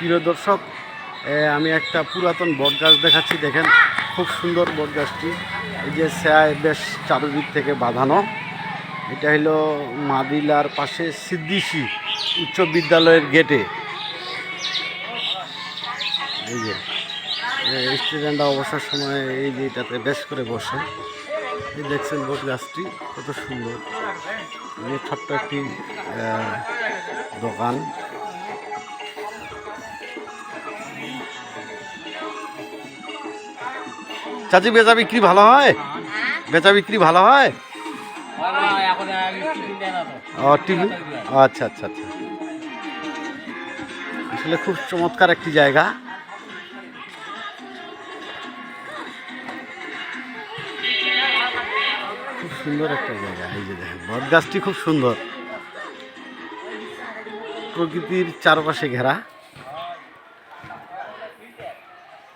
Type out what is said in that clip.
প্রিয় দর্শক আমি একটা পুরাতন বটগাছ দেখাচ্ছি। দেখেন, খুব সুন্দর বটগাছটি। এই যে ছায় বেশ চারদিক থেকে বাঁধানো। এটা হলো মাদিলার পাশে সিদ্দিসি উচ্চ বিদ্যালয়ের গেটে। এই যে স্টুডেন্টরা অবসর সময় এই যে এটাতে বেশ করে বসে। এই দেখছেন বট গাছটি কত সুন্দর। ছোট্ট একটি দোকান। চাচি, বেচা বিক্রি ভালো হয়? বেচা বিক্রি ভালো হয়? ও, টিভি? আচ্ছা আচ্ছা আচ্ছা। আসলে খুব চমৎকার একটি জায়গা। খুব সুন্দর একটা জায়গা, এই যে দেখেন বট গাছটি খুব সুন্দর। প্রকৃতির চারপাশে ঘেরা।